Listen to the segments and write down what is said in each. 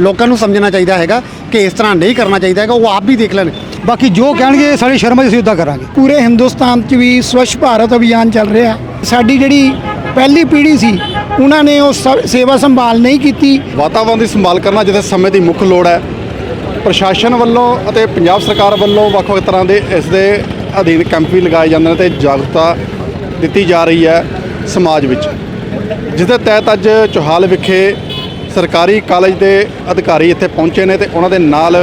ਲੋਕਾਂ ਨੂੰ ਸਮਝਣਾ ਚਾਹੀਦਾ ਹੈਗਾ ਕਿ ਇਸ ਤਰ੍ਹਾਂ ਨਹੀਂ ਕਰਨਾ ਚਾਹੀਦਾ ਹੈਗਾ ਉਹ ਆਪ ਵੀ ਦੇਖ ਲੈਣ। ਬਾਕੀ ਜੋ ਕਹਿਣਗੇ ਸਾਡੀ ਸ਼ਰਮ ਹੈ ਅਸੀਂ ਉੱਦਾਂ ਕਰਾਂਗੇ। ਪੂਰੇ ਹਿੰਦੁਸਤਾਨ 'ਚ ਵੀ ਸਵੱਛ ਭਾਰਤ ਅਭਿਆਨ ਚੱਲ ਰਿਹਾ। ਸਾਡੀ ਜਿਹੜੀ ਪਹਿਲੀ ਪੀੜ੍ਹੀ ਸੀ ਉਹਨਾਂ ਨੇ ਉਹ ਸ- ਸੇਵਾ ਸੰਭਾਲ ਨਹੀਂ ਕੀਤੀ। ਵਾਤਾਵਰਣ ਦੀ ਸੰਭਾਲ ਕਰਨਾ ਜਿੱਥੇ ਸਮੇਂ ਦੀ ਮੁੱਖ ਲੋੜ ਹੈ। ਪ੍ਰਸ਼ਾਸਨ ਵੱਲੋਂ ਅਤੇ ਪੰਜਾਬ ਸਰਕਾਰ ਵੱਲੋਂ ਵੱਖ-ਵੱਖ ਤਰ੍ਹਾਂ ਦੇ ਇਸ ਦੇ ਅਧੀਨ ਕੈਂਪ ਵੀ ਲਗਾਏ ਜਾਂਦੇ ਨੇ ਤੇ ਜਾਗਰੂਕਤਾ ਦਿੱਤੀ ਜਾ ਰਹੀ ਹੈ ਸਮਾਜ ਵਿੱਚ। ਜਿਸ ਦੇ ਤਹਿਤ ਅੱਜ ਚੋਹਾਲ ਵਿਖੇ ਸਰਕਾਰੀ ਕਾਲਜ ਦੇ ਅਧਿਕਾਰੀ ਇੱਥੇ ਪਹੁੰਚੇ ਨੇ ਤੇ ਉਹਨਾਂ ਦੇ ਨਾਲ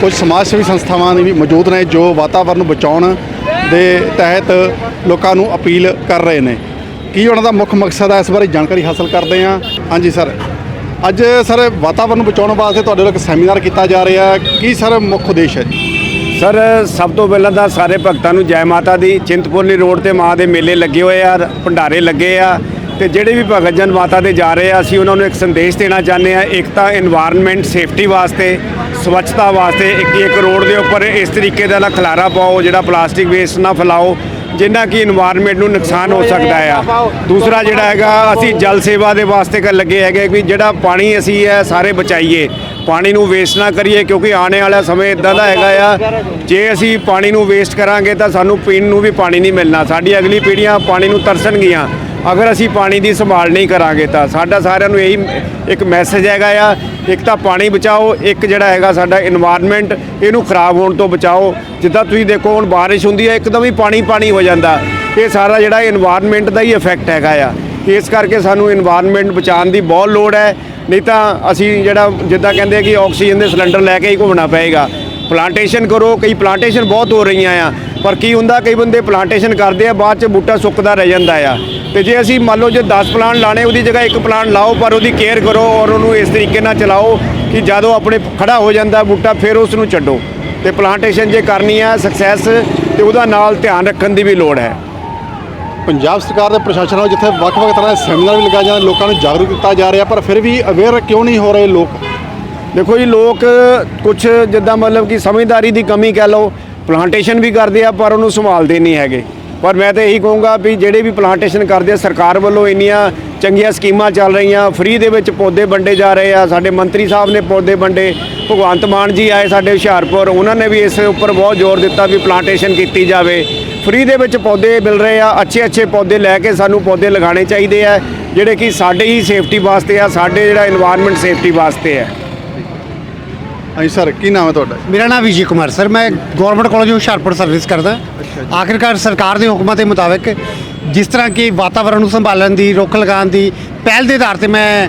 ਕੁਝ ਸਮਾਜ ਸੇਵੀ ਸੰਸਥਾਵਾਂ ਵੀ ਮੌਜੂਦ ਨੇ ਜੋ ਵਾਤਾਵਰਨ ਨੂੰ ਬਚਾਉਣ ਦੇ ਤਹਿਤ ਲੋਕਾਂ ਨੂੰ ਅਪੀਲ ਕਰ ਰਹੇ ਨੇ। ਕੀ ਉਹਨਾਂ ਦਾ ਮੁੱਖ ਮਕਸਦ ਹੈ ਇਸ ਬਾਰੇ ਜਾਣਕਾਰੀ ਹਾਸਲ ਕਰਦੇ ਹਾਂ। ਹਾਂਜੀ, ਸਰ। ਅੱਜ, ਸਰ, ਵਾਤਾਵਰਨ ਨੂੰ ਬਚਾਉਣ ਵਾਸਤੇ ਤੁਹਾਡੇ ਵੱਲੋਂ ਇੱਕ ਸੈਮੀਨਾਰ ਕੀਤਾ ਜਾ ਰਿਹਾ ਹੈ। ਕੀ, ਸਰ, ਮੁੱਖ ਉਦੇਸ਼ ਹੈ ਜੀ? ਸਰ, ਸਭ ਤੋਂ ਪਹਿਲਾਂ ਤਾਂ ਸਾਰੇ ਭਗਤਾਂ ਨੂੰ ਜੈ ਮਾਤਾ ਦੀ ਚਿੰਤਪੁਰਨੀ ਰੋਡ ਤੇ ਮਾਂ ਦੇ ਮੇਲੇ ਲੱਗੇ ਹੋਏ ਆ, ਭੰਡਾਰੇ ਲੱਗੇ ਆ। ਤੇ ਜਿਹੜੇ ਵੀ ਭਗਤ ਜਨ ਮਾਤਾ ਦੇ ਜਾ ਰਹੇ ਆ, ਅਸੀਂ ਉਹਨਾਂ ਨੂੰ ਇੱਕ ਸੰਦੇਸ਼ ਦੇਣਾ ਚਾਹੁੰਦੇ ਆ, ਇੱਕ ਤਾਂ এনवायरमेंट ਸੇਫਟੀ ਵਾਸਤੇ, ਸਵੱਛਤਾ ਵਾਸਤੇ, ਇੱਕ ਇੱਕ ਰੋਡ ਦੇ ਉੱਪਰ ਇਸ ਤਰੀਕੇ ਦਾ ਨਾ ਖਲਾਰਾ ਪਾਓ, ਜਿਹੜਾ ਪਲਾਸਟਿਕ ਵੇਸਟ ਨਾ ਫਲਾਓ, ਜਿੰਨਾ ਕਿ এনवायरमेंट ਨੂੰ ਨੁਕਸਾਨ ਹੋ ਸਕਦਾ ਆ। ਦੂਸਰਾ ਜਿਹੜਾ ਹੈਗਾ, ਅਸੀਂ ਜਲ ਸੇਵਾ ਦੇ ਵਾਸਤੇ ਕਰ ਲੱਗੇ ਹੈਗੇ ਕਿ ਜਿਹੜਾ ਪਾਣੀ ਅਸੀਂ ਹੈ ਸਾਰੇ ਬਚਾਈਏ, ਪਾਣੀ ਨੂੰ ਵੇਸਟ ਨਾ ਕਰੀਏ, ਕਿਉਂਕਿ ਆਉਣ ਵਾਲਾ ਸਮੇਂ ਇਦਾਂ ਦਾ ਹੈਗਾ ਆ, ਜੇ ਅਸੀਂ ਪਾਣੀ ਨੂੰ ਵੇਸਟ ਕਰਾਂਗੇ ਤਾਂ ਸਾਨੂੰ ਪੀਣ ਨੂੰ ਵੀ ਪਾਣੀ ਨਹੀਂ ਮਿਲਣਾ। ਸਾਡੀ ਅਗਲੀ ਪੀੜ੍ਹੀਆਂ ਪਾਣੀ ਨੂੰ ਤਰਸਣਗੀਆਂ। ਅਗਰ ਅਸੀਂ ਪਾਣੀ ਦੀ ਸੰਭਾਲ ਨਹੀਂ ਕਰਾਂਗੇ ਤਾਂ ਸਾਡਾ ਸਾਰਿਆਂ ਨੂੰ ਇਹੀ ਇੱਕ ਮੈਸੇਜ ਹੈਗਾ ਆ, ਇੱਕ ਤਾਂ ਪਾਣੀ ਬਚਾਓ, ਇੱਕ ਜਿਹੜਾ ਹੈਗਾ ਸਾਡਾ এনवायरमेंट ਇਹਨੂੰ ਖਰਾਬ ਹੋਣ ਤੋਂ ਬਚਾਓ। ਜਿੱਦਾਂ ਤੁਸੀਂ ਦੇਖੋ, ਹੁਣ ਬਾਰਿਸ਼ ਹੁੰਦੀ ਹੈ ਇੱਕਦਮ ਹੀ ਪਾਣੀ ਪਾਣੀ ਹੋ ਜਾਂਦਾ। ਇਹ ਸਾਰਾ ਜਿਹੜਾ এনवायरमेंट ਦਾ ਹੀ ਇਫੈਕਟ ਹੈਗਾ ਆ। ਇਸ ਕਰਕੇ ਸਾਨੂੰ এনवायरमेंट ਬਚਾਉਣ ਦੀ ਬਹੁਤ ਲੋੜ ਹੈ। ਨਹੀਂ ਤਾਂ ਅਸੀਂ ਜਿਹੜਾ, ਜਿੱਦਾਂ ਕਹਿੰਦੇ ਕਿ ਆਕਸੀਜਨ ਦੇ ਸਿਲੰਡਰ ਲੈ ਕੇ ਹੀ ਘੁੰਮਣਾ ਪਏਗਾ। ਪਲਾਂਟੇਸ਼ਨ ਕਰੋ, ਕਈ ਪਲਾਂਟੇਸ਼ਨ ਬਹੁਤ ਹੋ ਰਹੀਆਂ ਆ, ਪਰ ਕੀ ਹੁੰਦਾ, ਕਈ ਬੰਦੇ ਪਲਾਂਟੇਸ਼ਨ ਕਰਦੇ ਆ, ਬਾਅਦ ਚ ਬੂਟਾ ਸੁੱਕਦਾ ਰਹਿ ਜਾਂਦਾ ਆ। ਤੇ ਜੇ ਅਸੀਂ ਮੰਨ ਲਓ ਜੇ 10 ਪਲਾਂਟ ਲਾਣੇ ਉਹਦੀ ਜਗ੍ਹਾ ਇੱਕ ਪਲਾਂਟ ਲਾਓ, ਪਰ ਉਹਦੀ ਕੇਅਰ ਕਰੋ ਔਰ ਉਹਨੂੰ ਇਸ ਤਰੀਕੇ ਨਾਲ ਚਲਾਓ ਕਿ ਜਦੋਂ ਆਪਣੇ ਖੜਾ ਹੋ ਜਾਂਦਾ ਬੂਟਾ, ਫਿਰ ਉਸ ਨੂੰ ਛੱਡੋ। ਤੇ ਪਲਾਂਟੇਸ਼ਨ ਜੇ ਕਰਨੀ ਆ ਸਕਸੈਸ ਤੇ ਉਹਦਾ ਨਾਲ ਧਿਆਨ ਰੱਖਣ ਦੀ ਵੀ ਲੋੜ ਹੈ। ਪੰਜਾਬ ਸਰਕਾਰ ਦੇ ਪ੍ਰਸ਼ਾਸਨ ਵੱਲੋਂ ਜਿੱਥੇ ਵੱਖ-ਵੱਖ ਤਰ੍ਹਾਂ ਦੇ ਸੈਮੀਨਾਰ ਵੀ ਲਗਾਏ ਜਾਂਦੇ, ਲੋਕਾਂ ਨੂੰ ਜਾਗਰੂਕ ਕੀਤਾ ਜਾ ਰਿਹਾ, ਪਰ ਫਿਰ ਵੀ ਅਵੇਅਰ ਕਿਉਂ ਨਹੀਂ ਹੋ ਰਹੇ ਲੋਕ? ਦੇਖੋ ਜੀ, ਲੋਕ ਕੁਝ ਜਿੱਦਾਂ ਮਤਲਬ ਕਿ ਸਮਝਦਾਰੀ ਦੀ ਕਮੀ ਕਹਿ ਲਓ ਪਲਾਂਟੇਸ਼ਨ ਵੀ ਕਰਦੇ ਆ, ਪਰ ਉਹਨੂੰ ਸੰਭਾਲਦੇ ਨਹੀਂ ਹੈਗੇ। ਪਰ ਮੈਂ ਤਾਂ ਇਹੀ ਕਹੂੰਗਾ ਵੀ ਜਿਹੜੇ ਵੀ ਪਲਾਂਟੇਸ਼ਨ ਕਰਦੇ ਆ, ਸਰਕਾਰ ਵੱਲੋਂ ਇੰਨੀਆਂ ਚੰਗੀਆਂ ਸਕੀਮਾਂ ਚੱਲ ਰਹੀਆਂ ਫ੍ਰੀ ਦੇ ਵਿੱਚ ਪੌਦੇ ਵੰਡੇ ਜਾ ਰਹੇ ਆ, ਸਾਡੇ ਮੰਤਰੀ ਸਾਹਿਬ ਨੇ ਪੌਦੇ ਵੰਡੇ, ਭਗਵੰਤ ਮਾਨ ਜੀ ਆਏ ਸਾਡੇ ਹੁਸ਼ਿਆਰਪੁਰ, ਉਹਨਾਂ ਨੇ ਵੀ ਇਸ ਉੱਪਰ ਬਹੁਤ ਜ਼ੋਰ ਦਿੱਤਾ ਵੀ ਪਲਾਂਟੇਸ਼ਨ ਕੀਤੀ ਜਾਵੇ। ਫ੍ਰੀ ਦੇ ਵਿੱਚ ਪੌਦੇ ਮਿਲ ਰਹੇ ਆ ਅੱਛੇ ਅੱਛੇ ਪੌਦੇ ਲੈ ਕੇ ਸਾਨੂੰ ਪੌਦੇ ਲਗਾਉਣੇ ਚਾਹੀਦੇ ਆ, ਜਿਹੜੇ ਕਿ ਸਾਡੇ ਹੀ ਸੇਫਟੀ ਵਾਸਤੇ ਆ, ਸਾਡੇ ਜਿਹੜਾ এনवायरमेंट ਸੇਫਟੀ ਵਾਸਤੇ ਆ। ਹਾਂਜੀ ਸਰ ਕੀ ਨਾਮ ਹੈ ਤੁਹਾਡਾ? ਮੇਰਾ ਨਾਮ ਵਿਜੇ ਕੁਮਾਰ ਸਰ ਮੈਂ ਗਵਰਨਮੈਂਟ ਕਾਲਜ ਹੁਸ਼ਿਆਰਪੁਰ ਸਰਵਿਸ ਕਰਦਾ। ਆਖਿਰਕਾਰ ਸਰਕਾਰ ਦੇ ਹੁਕਮਾਂ ਦੇ ਮੁਤਾਬਕ ਜਿਸ ਤਰ੍ਹਾਂ ਕਿ ਵਾਤਾਵਰਣ ਨੂੰ ਸੰਭਾਲਣ ਦੀ ਰੁੱਖ ਲਗਾਉਣ ਦੀ ਪਹਿਲ ਦੇ ਆਧਾਰ ਤੇ ਮੈਂ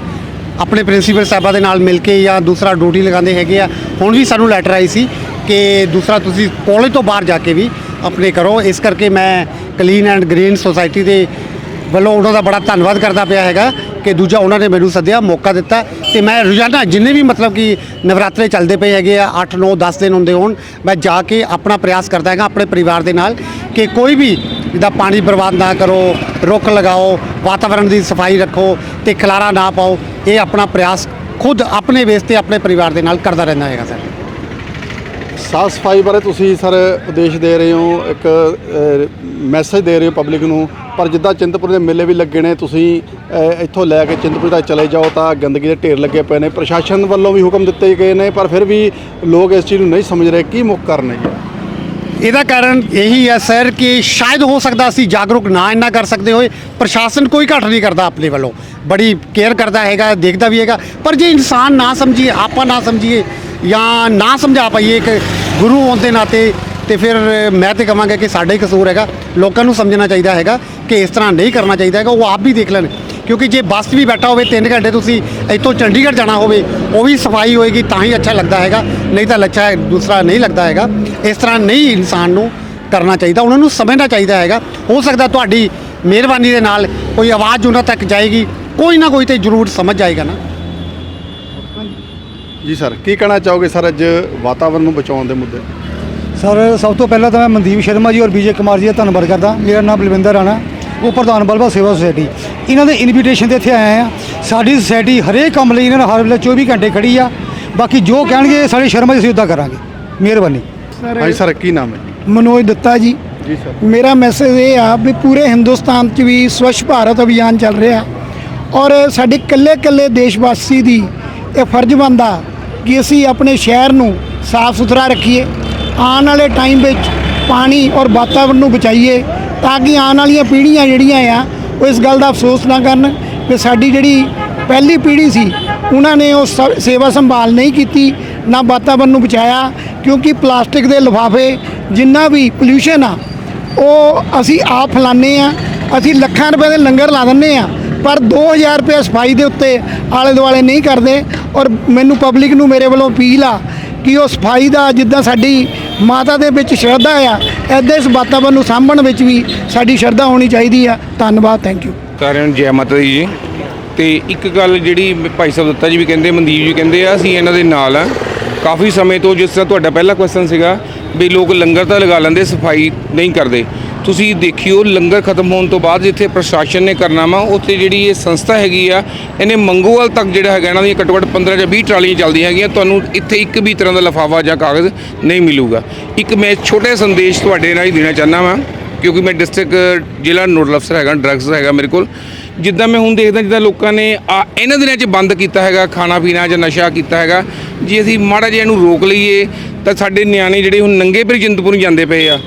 ਆਪਣੇ ਪ੍ਰਿੰਸੀਪਲ ਸਾਹਿਬਾਂ ਦੇ ਨਾਲ ਮਿਲ ਕੇ ਜਾਂ ਦੂਸਰਾ ਡਿਊਟੀ ਲਗਾਉਂਦੇ ਹੈਗੇ ਆ ਹੁਣ ਵੀ ਸਾਨੂੰ ਲੈਟਰ ਆਈ ਸੀ ਕਿ ਦੂਸਰਾ ਤੁਸੀਂ ਕਾਲਜ ਤੋਂ ਬਾਹਰ ਜਾ ਕੇ ਵੀ ਆਪਣੇ ਕਰੋ। ਇਸ ਕਰਕੇ ਮੈਂ ਕਲੀਨ ਐਂਡ ਗ੍ਰੀਨ ਸੁਸਾਇਟੀ ਦੇ ਵੱਲੋਂ ਉਹਨਾਂ ਦਾ ਬੜਾ ਧੰਨਵਾਦ ਕਰਦਾ ਪਿਆ ਹੈਗਾ ਕਿ ਦੂਜਾ ਉਹਨਾਂ ਨੇ ਮੈਨੂੰ ਸੱਦਿਆ, ਮੌਕਾ ਦਿੱਤਾ ਤੇ ਮੈਂ ਰੋਜ਼ਾਨਾ ਜਿੰਨੇ ਵੀ ਮਤਲਬ ਕਿ ਨਵਰਾਤਰੇ ਚੱਲਦੇ ਪਏ ਹੈਗੇ ਆ 8 9 10 ਦਿਨ ਹੁੰਦੇ ਹੋਣ, ਮੈਂ ਜਾ ਕੇ ਆਪਣਾ ਪ੍ਰਯਾਸ ਕਰਦਾ ਹੈਗਾ ਆਪਣੇ ਪਰਿਵਾਰ ਦੇ ਨਾਲ ਕਿ ਕੋਈ ਵੀ ਦਾ ਪਾਣੀ ਬਰਬਾਦ ਨਾ ਕਰੋ, ਰੁੱਖ ਲਗਾਓ ਵਾਤਾਵਰਣ ਦੀ ਸਫ਼ਾਈ ਰੱਖੋ ਤੇ ਖਲਾਰਾ ਨਾ ਪਾਓ, ਇਹ ਆਪਣਾ ਪ੍ਰਯਾਸ ਖੁਦ ਆਪਣੇ ਵੇਸ ਤੇ ਆਪਣੇ ਪਰਿਵਾਰ ਦੇ ਨਾਲ ਕਰਦਾ ਰਹਿੰਦਾ ਹੈਗਾ ਸਰ। ਸਾਫ਼ ਸਫ਼ਾਈ ਬਾਰੇ ਤੁਸੀਂ ਸਰ ਉਦੇਸ਼ ਦੇ ਰਹੇ ਹੋ, ਇੱਕ ਮੈਸੇਜ ਦੇ ਰਹੇ ਹੋ ਪਬਲਿਕ ਨੂੰ ਪਰ ਜਿੱਦਾਂ ਚਿੰਤਪੁਰ ਦੇ ਮੇਲੇ ਵੀ ਲੱਗੇ ਨੇ ਤੁਸੀਂ ਅ, ਇੱਥੋਂ ਲੈ ਕੇ ਚਿੰਤਪੁਰ ਤੱਕ ਚਲੇ ਜਾਓ ਤਾਂ ਗੰਦਗੀ ਦੇ ਢੇਰ ਲੱਗੇ ਪਏ ਨੇ। ਪ੍ਰਸ਼ਾਸਨ ਵੱਲੋਂ ਵੀ ਹੁਕਮ ਦਿੱਤੇ ਗਏ ਨੇ ਪਰ ਫਿਰ ਵੀ ਲੋਕ ਇਸ ਚੀਜ਼ ਨੂੰ ਨਹੀਂ ਸਮਝ ਰਹੇ ਕੀ ਮੁੱਖ ਕਾਰਨ ਹੈ ਜੀ। ਇਹਦਾ ਕਾਰਨ ਇਹੀ ਹੈ ਸਰ ਕਿ ਸ਼ਾਇਦ ਹੋ ਸਕਦਾ ਅਸੀਂ ਜਾਗਰੂਕ ਨਾ ਇੰਨਾ ਕਰ ਸਕਦੇ ਹੋਏ। ਪ੍ਰਸ਼ਾਸਨ ਕੋਈ ਘੱਟ ਨਹੀਂ ਕਰਦਾ ਆਪਣੇ ਵੱਲੋਂ। ਬੜੀ ਕੇਅਰ ਕਰਦਾ ਹੈਗਾ ਦੇਖਦਾ ਵੀ ਹੈਗਾ। ਪਰ ਜੇ ਇਨਸਾਨ ਨਾ ਸਮਝੀਏ ਆਪਾਂ ਨਾ ਸਮਝੀਏ ਜਾਂ ਨਾ ਸਮਝਾ ਪਾਈਏ ਇੱਕ ਗੁਰੂ ਹੋਣ ਦੇ ਨਾਤੇ ਤੇ ਫਿਰ ਮੈਂ ਤੇ ਕਹਾਂਗਾ ਕਿ ਸਾਡਾ ਹੀ ਕਸੂਰ ਹੈਗਾ। ਲੋਕਾਂ ਨੂੰ ਸਮਝਣਾ ਚਾਹੀਦਾ ਹੈਗਾ। ਕਿ ਇਸ ਤਰ੍ਹਾਂ ਨਹੀਂ ਕਰਨਾ ਚਾਹੀਦਾ ਹੈਗਾ ਉਹ ਆਪ ਵੀ ਦੇਖ ਲੈਣ। ਕਿਉਂਕਿ ਜੇ ਬੱਸ 'ਚ ਵੀ ਬੈਠਾ ਹੋਵੇ 3 ਘੰਟੇ ਤੁਸੀਂ ਇੱਥੋਂ ਚੰਡੀਗੜ੍ਹ ਜਾਣਾ ਹੋਵੇ ਉਹ ਵੀ ਸਫ਼ਾਈ ਹੋਏਗੀ ਤਾਂ ਹੀ ਅੱਛਾ ਲੱਗਦਾ ਹੈਗਾ। ਨਹੀਂ ਤਾਂ ਲੱਛਾ ਦੂਸਰਾ ਨਹੀਂ ਲੱਗਦਾ ਹੈਗਾ। ਇਸ ਤਰ੍ਹਾਂ ਨਹੀਂ ਇਨਸਾਨ ਨੂੰ ਕਰਨਾ ਚਾਹੀਦਾ ਉਹਨਾਂ ਨੂੰ ਸਮਝਣਾ ਚਾਹੀਦਾ ਹੈਗਾ। ਹੋ ਸਕਦਾ ਤੁਹਾਡੀ ਮਿਹਰਬਾਨੀ ਦੇ ਨਾਲ ਕੋਈ ਆਵਾਜ਼ ਉਹਨਾਂ ਤੱਕ ਜਾਏਗੀ ਕੋਈ ਨਾ ਕੋਈ ਤੇ ਜ਼ਰੂਰ ਸਮਝ ਜਾਏਗਾ ਨਾ। ਜੀ ਸਰ ਕੀ ਕਹਿਣਾ ਚਾਹੋਗੇ ਸਰ ਅੱਜ ਵਾਤਾਵਰਣ ਨੂੰ ਬਚਾਉਣ ਦੇ ਮੁੱਦੇ? ਸਰ ਸਭ ਤੋਂ ਪਹਿਲਾਂ ਤਾਂ ਮੈਂ ਮਨਦੀਪ ਸ਼ਰਮਾ ਜੀ ਔਰ ਵਿਜੇ ਕੁਮਾਰ ਜੀ ਦਾ ਧੰਨਵਾਦ ਕਰਦਾ। ਮੇਰਾ ਨਾਮ ਬਲਵਿੰਦਰ ਰਾਣਾ। ਉਹ ਪ੍ਰਧਾਨ ਬਲਬਾ ਸੇਵਾ ਸੁਸਾਇਟੀ। ਇਹਨਾਂ ਦੇ ਇਨਵੀਟੇਸ਼ਨ ਤੇ ਇੱਥੇ ਆਏ ਆ ਸਾਡੀ ਸੁਸਾਇਟੀ ਹਰੇਕ ਕੰਮ ਲਈ ਇਹਨਾਂ ਨਾਲ ਹਰ ਵੇਲੇ 24 ਘੰਟੇ ਖੜੀ ਆ। ਬਾਕੀ ਜੋ ਕਹਿਣਗੇ ਸਾਡੀ ਸ਼ਰਮਾ ਜੀ ਅਸੀਂ ਉੱਦਾਂ ਕਰਾਂਗੇ। ਮਿਹਰਬਾਨੀ। ਹਾਂਜੀ ਸਰ ਕੀ ਨਾਮ ਹੈ? ਮਨੋਜ ਦੱਤਾ ਜੀ। ਜੀ ਸਰ। ਮੇਰਾ ਮੈਸੇਜ ਇਹ ਆ ਵੀ ਪੂਰੇ ਹਿੰਦੁਸਤਾਨ 'ਚ ਵੀ ਸਵੱਛ ਭਾਰਤ ਅਭਿਆਨ ਚੱਲ ਰਿਹਾ। ਔਰ ਸਾਡੇ ਇਕੱਲੇ ਇਕੱਲੇ ਦੇਸ਼ ਵਾਸੀ ਦੀ ਇਹ ਫਰਜ਼ ਬਣਦਾ ਕਿ ਅਸੀਂ ਆਪਣੇ ਸ਼ਹਿਰ ਨੂੰ ਸਾਫ਼ ਸੁਥਰਾ ਰੱਖੀਏ। ਆਉਣ ਵਾਲੇ ਟਾਈਮ ਵਿੱਚ ਪਾਣੀ ਔਰ ਵਾਤਾਵਰਣ ਨੂੰ ਬਚਾਈਏ। ਤਾਂ ਕਿ ਆਉਣ ਵਾਲੀਆਂ ਪੀੜ੍ਹੀਆਂ ਜਿਹੜੀਆਂ ਆ, ਉਹ ਇਸ ਗੱਲ ਦਾ ਅਫਸੋਸ ਨਾ ਕਰਨ ਕਿ ਸਾਡੀ ਜਿਹੜੀ ਪਹਿਲੀ ਪੀੜ੍ਹੀ ਸੀ, ਉਹਨਾਂ ਨੇ ਉਹ ਸ- ਸੇਵਾ ਸੰਭਾਲ ਨਹੀਂ ਕੀਤੀ, ਨਾ ਵਾਤਾਵਰਨ ਨੂੰ ਬਚਾਇਆ, ਕਿਉਂਕਿ ਪਲਾਸਟਿਕ ਦੇ ਲਿਫਾਫੇ ਜਿੰਨਾ ਵੀ ਪੋਲਿਊਸ਼ਨ ਆ, ਉਹ ਅਸੀਂ ਆਪ ਫੈਲਾਉਂਦੇ ਆ ਅਸੀਂ ਲੱਖਾਂ ਰੁਪਏ ਦੇ ਲੰਗਰ ਲਾ ਦਿੰਦੇ ਆ ਪਰ 2000 ਰੁਪਏ ਸਫ਼ਾਈ ਦੇ ਉੱਤੇ ਆਲੇ ਦੁਆਲੇ ਨਹੀਂ ਕਰਦੇ ਔਰ ਮੈਨੂੰ ਪਬਲਿਕ ਨੂੰ ਮੇਰੇ ਵੱਲੋਂ ਅਪੀਲ ਆ ਕਿ ਉਹ ਸਫ਼ਾਈ ਦਾ ਜਿੱਦਾਂ ਸਾਡੀ ਮਾਤਾ ਦੇ ਵਿੱਚ ਸ਼ਰਧਾ ਆ ਐਦਾਂ ਇਸ ਵਾਤਾਵਰਨ ਨੂੰ ਸਾਂਭਣ ਵਿੱਚ ਵੀ ਸਾਡੀ ਸ਼ਰਧਾ ਹੋਣੀ ਚਾਹੀਦੀ ਆ। ਧੰਨਵਾਦ ਥੈਂਕ ਯੂ ਸਾਰਿਆਂ ਨੂੰ ਜੈ ਮਾਤਾ ਦੀ ਜੀ। ਤੇ ਇੱਕ ਗੱਲ ਜਿਹੜੀ ਭਾਈ ਸਾਹਿਬ ਦੱਤਾ ਜੀ ਵੀ ਕਹਿੰਦੇ, ਮਨਦੀਪ ਜੀ ਕਹਿੰਦੇ ਆ, ਅਸੀਂ ਇਹਨਾਂ ਦੇ ਨਾਲ ਆ। ਕਾਫੀ ਸਮੇਂ ਤੋਂ ਜਿਸ ਤਰ੍ਹਾਂ ਤੁਹਾਡਾ ਪਹਿਲਾ ਕੁਐਸਚਨ ਸੀਗਾ, ਵੀ ਲੋਕ ਲੰਗਰ ਤਾਂ ਲਗਾ ਲੈਂਦੇ, ਸਫ਼ਾਈ ਨਹੀਂ ਕਰਦੇ। ਤੁਸੀਂ ਦੇਖਿਓ, ਲੰਗਰ ਖਤਮ ਹੋਣ ਤੋਂ ਬਾਅਦ ਜਿੱਥੇ ਪ੍ਰਸ਼ਾਸਨ ਨੇ ਕਰਨਾ ਵਾ, ਉੱਥੇ ਜਿਹੜੀ ਇਹ ਸੰਸਥਾ ਹੈਗੀ ਆ, ਇਹਨੇ ਮੰਗੋਵਾਲ ਤੱਕ ਜਿਹੜਾ ਹੈਗਾ ਇਹਨਾਂ ਦੀਆਂ ਘੱਟੋ ਘੱਟ 15 ਜਾਂ 20 ਟਰਾਲੀਆਂ ਚੱਲਦੀਆਂ ਹੈਗੀਆਂ, ਤੁਹਾਨੂੰ ਇੱਥੇ ਇੱਕ ਵੀ ਤਰ੍ਹਾਂ ਦਾ ਲਫਾਫਾ ਜਾਂ ਕਾਗਜ਼ ਨਹੀਂ ਮਿਲੂਗਾ। ਇੱਕ ਮੈਂ ਛੋਟੇ ਸੰਦੇਸ਼ ਤੁਹਾਡੇ ਨਾਲ ਹੀ ਦੇਣਾ ਚਾਹੁੰਦਾ ਵਾਂ, ਕਿਉਂਕਿ ਮੈਂ ਡਿਸਟ੍ਰਿਕਟ ਜ਼ਿਲ੍ਹਾ ਨੋਡਲ ਅਫਸਰ ਹੈਗਾ, ਡਰੱਗਸ ਹੈਗਾ ਮੇਰੇ ਕੋਲ। ਜਿੱਦਾਂ ਮੈਂ ਹੁਣ ਦੇਖਦਾ, ਜਿੱਦਾਂ ਲੋਕਾਂ ਨੇ ਆ ਇਹਨਾਂ ਦਿਨਾਂ 'ਚ ਬੰਦ ਕੀਤਾ ਹੈਗਾ ਖਾਣਾ ਪੀਣਾ ਜਾਂ ਨਸ਼ਾ ਕੀਤਾ ਹੈਗਾ, ਜੇ ਅਸੀਂ ਮਾੜਾ ਜਿਹਾ ਇਹਨੂੰ ਰੋਕ ਲਈਏ, ਤਾਂ ਸਾਡੇ ਨਿਆਣੇ ਜਿਹੜੇ ਹੁਣ ਨੰਗੇ ਪਰ ਚਿੰਤਪੁਰ ਜਾਂਦੇ ਪਏ ਆ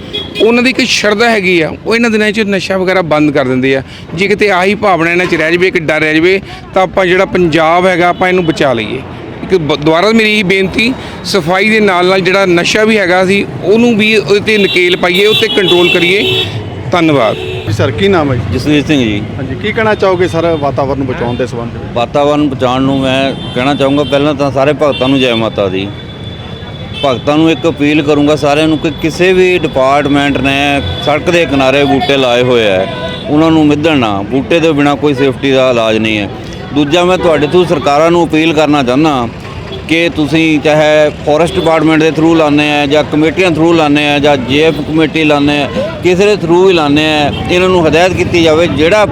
ਉਹਨਾਂ ਦੀ ਇੱਕ ਸ਼ਰਧਾ ਹੈਗੀ ਆ ਉਹ ਇਹਨਾਂ ਦਿਨਾਂ 'ਚ ਨਸ਼ਾ ਵਗੈਰਾ ਬੰਦ ਕਰ ਦਿੰਦੇ ਆ। ਜੇ ਕਿਤੇ ਆਹੀ ਭਾਵਨਾ ਇਹਨਾਂ 'ਚ ਰਹਿ ਜਾਵੇ ਇੱਕ ਡਰ ਰਹਿ ਜਾਵੇ ਤਾਂ ਆਪਾਂ ਜਿਹੜਾ ਪੰਜਾਬ ਹੈਗਾ ਆਪਾਂ ਇਹਨੂੰ ਬਚਾ ਲਈਏ। ਇੱਕ ਬ- ਦੁਬਾਰਾ ਮੇਰੀ ਇਹ ਬੇਨਤੀ ਸਫ਼ਾਈ ਦੇ ਨਾਲ ਨਾਲ ਜਿਹੜਾ ਨਸ਼ਾ ਵੀ ਹੈਗਾ ਸੀ ਉਹਨੂੰ ਵੀ ਉਹਦੇ ਤੇ ਨਕੇਲ ਪਾਈਏ ਉਹ ਤੇ ਕੰਟਰੋਲ ਕਰੀਏ। ਧੰਨਵਾਦ। ਜੀ ਸਰ ਕੀ ਨਾਮ ਹੈ ਜੀ? ਜਸਵੀਰ ਸਿੰਘ ਜੀ। ਹਾਂਜੀ ਕੀ ਕਹਿਣਾ ਚਾਹੋਗੇ ਸਰ ਵਾਤਾਵਰਨ ਨੂੰ ਬਚਾਉਣ ਦੇ ਸੰਬੰਧ ਵਿੱਚ? ਵਾਤਾਵਰਨ ਬਚਾਉਣ ਨੂੰ ਮੈਂ ਕਹਿਣਾ ਚਾਹੂੰਗਾ ਪਹਿਲਾਂ ਤਾਂ ਸਾਰੇ ਭਗਤਾਂ ਨੂੰ ਜੈ ਮਾਤਾ ਦੀ। ਭਗਤਾਂ ਨੂੰ ਇੱਕ ਅਪੀਲ ਕਰੂੰਗਾ ਸਾਰਿਆਂ ਨੂੰ ਕਿ ਕਿਸੇ ਵੀ ਡਿਪਾਰਟਮੈਂਟ ਨੇ ਸੜਕ ਦੇ ਕਿਨਾਰੇ ਬੂਟੇ ਲਾਏ ਹੋਏ ਆ, ਉਹਨਾਂ ਨੂੰ ਮਿੱਧਣ ਨਾ, ਬੂਟੇ ਦੇ ਬਿਨਾ ਕੋਈ ਸੇਫਟੀ ਦਾ ਇਲਾਜ ਨਹੀਂ ਹੈ। ਦੂਜਾ ਮੈਂ ਤੁਹਾਡੇ ਤੋਂ ਸਰਕਾਰਾਂ ਨੂੰ ਅਪੀਲ ਕਰਨਾ ਚਾਹੁੰਦਾ ਕਿ ਤੁਸੀਂ ਚਾਹੇ ਫੋਰੈਸਟ ਡਿਪਾਰਟਮੈਂਟ ਦੇ ਥਰੂ ਲਾਉਂਦੇ ਆ ਜਾਂ ਕਮੇਟੀਆਂ ਥਰੂ ਲਾਉਂਦੇ ਆ ਜਾਂ ਜੇਐਫ ਕਮੇਟੀ ਲਾਉਂਦੇ ਆ, ਕਿਸੇ ਦੇ ਥਰੂ ਵੀ ਲਾਉਂਦੇ ਆ, ਇਹਨਾਂ ਨੂੰ ਹਦਾਇਤ ਕੀਤੀ ਜਾਵੇ ਜਿਹੜਾ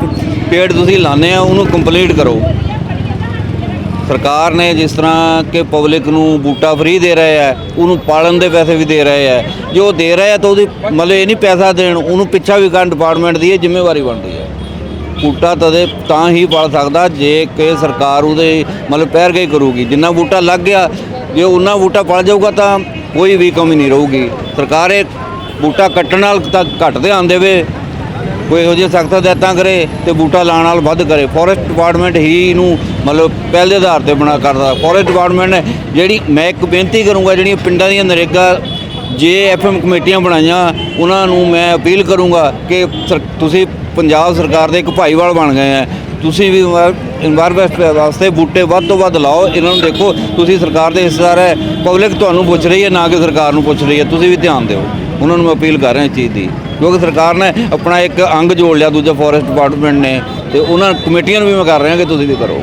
ਪੇੜ ਤੁਸੀਂ ਲਾਉਂਦੇ ਆ, ਉਹਨੂੰ ਕੰਪਲੀਟ ਕਰੋ। ਸਰਕਾਰ ਨੇ ਜਿਸ ਤਰ੍ਹਾਂ ਕਿ ਪਬਲਿਕ ਨੂੰ ਬੂਟਾ ਫ੍ਰੀ ਦੇ ਰਹੇ ਹੈ, ਉਹਨੂੰ ਪਾਲਣ ਦੇ ਪੈਸੇ ਵੀ ਦੇ ਰਹੇ ਹੈ। ਜੇ ਉਹ ਦੇ ਰਹੇ ਹੈ ਤਾਂ ਉਹਦੀ ਮਤਲਬ ਇਹ ਨਹੀਂ ਪੈਸਾ ਦੇਣ, ਉਹਨੂੰ ਪਿੱਛਾ ਵੀ ਕਰਨ ਡਿਪਾਰਟਮੈਂਟ ਦੀ ਇਹ ਜ਼ਿੰਮੇਵਾਰੀ ਬਣਦੀ ਹੈ। ਬੂਟਾ ਤਦੇ ਤਾਂ ਹੀ ਪਲ ਸਕਦਾ ਜੇ ਕਿ ਸਰਕਾਰ ਉਹਦੇ ਮਤਲਬ ਪਹਿਰ ਗਈ ਕਰੂਗੀ। ਜਿੰਨਾ ਬੂਟਾ ਲੱਗ ਗਿਆ, ਜੇ ਉਹਨਾਂ ਬੂਟਾ ਪਲ ਜਾਊਗਾ ਤਾਂ ਕੋਈ ਵੀ ਕਮੀ ਨਹੀਂ ਰਹੂਗੀ। ਸਰਕਾਰ ਇਹ ਬੂਟਾ ਕੱਟਣ ਨਾਲ ਤਾਂ ਘੱਟ ਧਿਆਨ ਦੇਵੇ। ਕੋਈ ਇਹੋ ਜਿਹੀ ਸਖਤ ਹਦਾਇਤਾਂ ਕਰੇ ਤੇ ਬੂਟਾ ਲਾਉਣ ਨਾਲ ਵੱਧ ਕਰੇ। ਫੋਰੈਸਟ ਡਿਪਾਰਟਮੈਂਟ ਹੀ ਇਹਨੂੰ ਮਤਲਬ ਪਹਿਲ ਦੇ ਆਧਾਰ ਤੇ ਬਣਾ ਕਰਦਾ। ਫੋਰੈਸਟ ਡਿਪਾਰਟਮੈਂਟ ਨੇ ਜਿਹੜੀ ਮੈਂ ਇੱਕ ਬੇਨਤੀ ਕਰੂੰਗਾ, ਜਿਹੜੀਆਂ ਪਿੰਡਾਂ ਦੀਆਂ ਨਰੇਗਾ ਜੇ ਐਫਐਮ ਕਮੇਟੀਆਂ ਬਣਾਈਆਂ, ਉਹਨਾਂ ਨੂੰ ਮੈਂ ਅਪੀਲ ਕਰੂੰਗਾ ਕਿ ਸਰ- ਤੁਸੀਂ ਪੰਜਾਬ ਸਰਕਾਰ ਦੇ ਇੱਕ ਭਾਈਵਾਲ ਬਣ ਗਏ ਆ। ਤੁਸੀਂ ਵੀ ਇਨਵਾਇਰਮੈਂਟ ਵਾਸਤੇ ਬੂਟੇ ਵੱਧ ਤੋਂ ਵੱਧ ਲਾਓ। ਇਹਨਾਂ ਨੂੰ ਦੇਖੋ, ਤੁਸੀਂ ਸਰਕਾਰ ਦੇ ਹਿੱਸੇਦਾਰ ਹੈ। ਪਬਲਿਕ ਤੁਹਾਨੂੰ ਪੁੱਛ ਰਹੀ ਹੈ, ਨਾ ਕਿ ਸਰਕਾਰ ਨੂੰ ਪੁੱਛ ਰਹੀ ਹੈ। ਤੁਸੀਂ ਵੀ ਧਿਆਨ ਦਿਓ। ਉਹਨਾਂ ਨੂੰ ਮੈਂ ਅਪੀਲ ਕਰ ਰਿਹਾ ਇਸ ਚੀਜ਼ ਦੀ। ਕਿਉਂਕਿ ਸਰਕਾਰ ਨੇ ਆਪਣਾ ਇੱਕ ਅੰਗ ਜੋੜ ਲਿਆ, ਦੂਜਾ ਫੋਰੈਸਟ ਡਿਪਾਰਟਮੈਂਟ ਨੇ, ਤੇ ਉਹਨਾਂ ਕਮੇਟੀਆਂ ਨੂੰ ਵੀ ਮੈਂ ਕਰ ਰਿਹਾ ਕਿ ਤੁਸੀਂ ਵੀ ਕਰੋ।